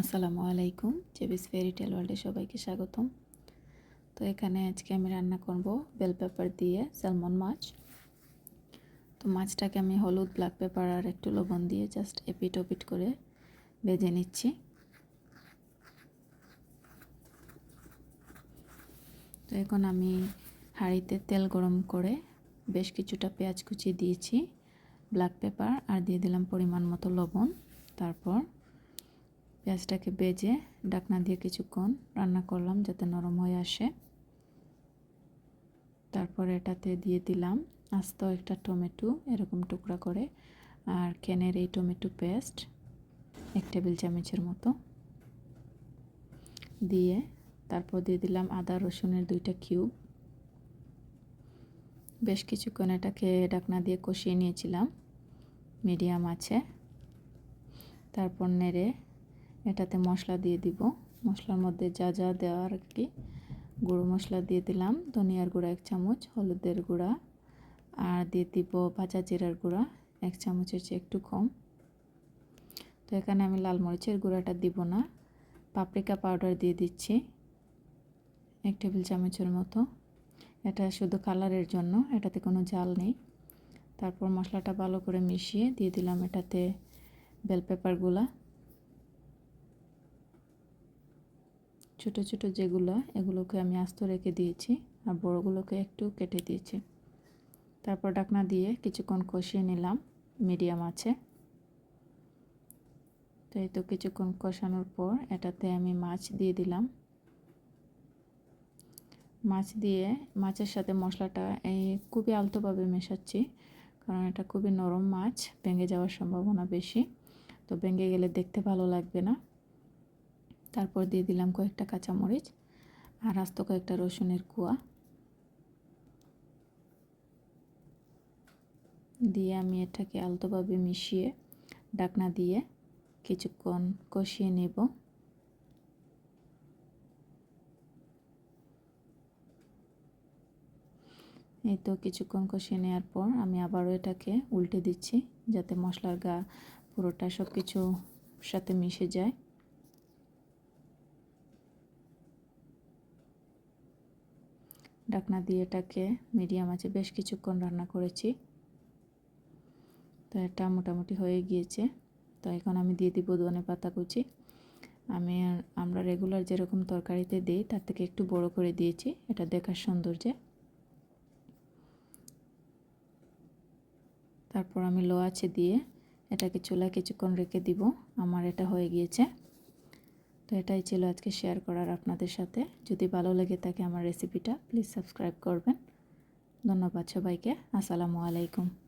আসসালামু আলাইকুম চেবিস ফেরি টেল ওয়ার্ল্ডে সবাইকে স্বাগতম। তো এখানে আজকে আমি রান্না করব বেল পেপার দিয়ে স্যালমন মাছ। তো মাছটাকে আমি হলুদ ব্ল্যাক পেপার আর একটু লবণ দিয়ে জাস্ট এপিট ওপিট করে ভেজে নিচ্ছি। তো এখন আমি হাঁড়িতে তেল গরম করে বেশ কিছুটা পেঁয়াজ কুচি দিয়েছি ব্ল্যাক পেপার আর দিয়ে দিলাম পরিমাণ মতো লবণ। তারপর পেঁয়াজটাকে বেজে ডাকনা দিয়ে কিছুক্ষণ রান্না করলাম যাতে নরম হয়ে আসে। তারপর এটাতে দিয়ে দিলাম আস্ত একটা টমেটো এরকম টুকরা করে আর ক্যানের এই টমেটো পেস্ট এক টেবিল চামচের মতো। দিয়ে তারপর দিয়ে দিলাম আদা, রসুনের দুইটা কিউব। বেশ কিছুক্ষণ এটাকে ডাকনা দিয়ে কষিয়ে নিয়েছিলাম, মিডিয়াম আছে। তারপর নেড়ে এটাতে মশলা দিয়ে দিব। মশলার মধ্যে যা যা দেওয়ার আর কি, গুঁড়ো মশলা দিয়ে দিলাম। ধনিয়ার গুঁড়া এক চামচ, হলুদের গুঁড়া, আর দিয়ে দিব ভাজা জিরার গুঁড়া এক চামচের চেয়ে একটু কম। তো এখানে আমি লাল মরিচের গুঁড়াটা দিব না। পাপরিকা পাউডার দিয়ে দিচ্ছি এক টেবিল চামচের মতো। এটা শুধু কালারের জন্য, এটাতে কোনো জাল নেই। তারপর মশলাটা ভালো করে মিশিয়ে দিয়ে দিলাম এটাতে বেল পেপারগুলা। ছোট ছোট যেগুলো, এগুলোকে আমি আস্ত রেখে দিয়েছি আর বড়গুলোকে একটু কেটে দিয়েছি। তারপর ডাকনা দিয়ে কিছুক্ষণ কষিয়ে নিলাম, মিডিয়াম আছে। তো এই তো কিছুক্ষণ কষানোর পর এটাতে আমি মাছ দিয়ে দিলাম। মাছ দিয়ে, মাছের সাথে মশলাটা এই খুবই আলতোভাবে মেশাচ্ছি, কারণ এটা খুবই নরম মাছ, ভেঙে যাওয়ার সম্ভাবনা বেশি। তো ভেঙে গেলে দেখতে ভালো লাগবে না। তারপর দিয়ে দিলাম কয়েকটা কাঁচামরিচ আর আস্ত কয়েকটা রসুনের কুয়া। দিয়ে আমি এটাকে আলতোভাবে মিশিয়ে ডাকনা দিয়ে কিছুক্ষণ কষিয়ে নেব। এই তো কিছুক্ষণ কষিয়ে নেওয়ার পর আমি আবারও এটাকে উল্টে দিচ্ছি যাতে মশলার গা পুরোটা সব কিছু সাথে মিশে যায়। ডাকনা দিয়ে এটাকে মিডিয়াম আছে, বেশ কিছুক্ষণ রান্না করেছি। তো এটা মোটামুটি হয়ে গিয়েছে। তো এখন আমি দিয়ে দিব ধনে পাতা কুচি। আমি আমরা রেগুলার যেরকম তরকারিতে দিই, তার থেকে একটু বড় করে দিয়েছি। এটা দেখার সৌন্দর্যে। তারপর আমি লো আছে দিয়ে এটাকে চুলা কিছুক্ষণ রেখে দিব। আমার এটা হয়ে গিয়েছে। তো এটাই ছিল আজকে শেয়ার করার আপনাদের সাথে। যদি ভালো লেগে থাকে আমার রেসিপিটা প্লিজ সাবস্ক্রাইব করবেন। ধন্যবাদ সবাইকে। আসসালামু আলাইকুম।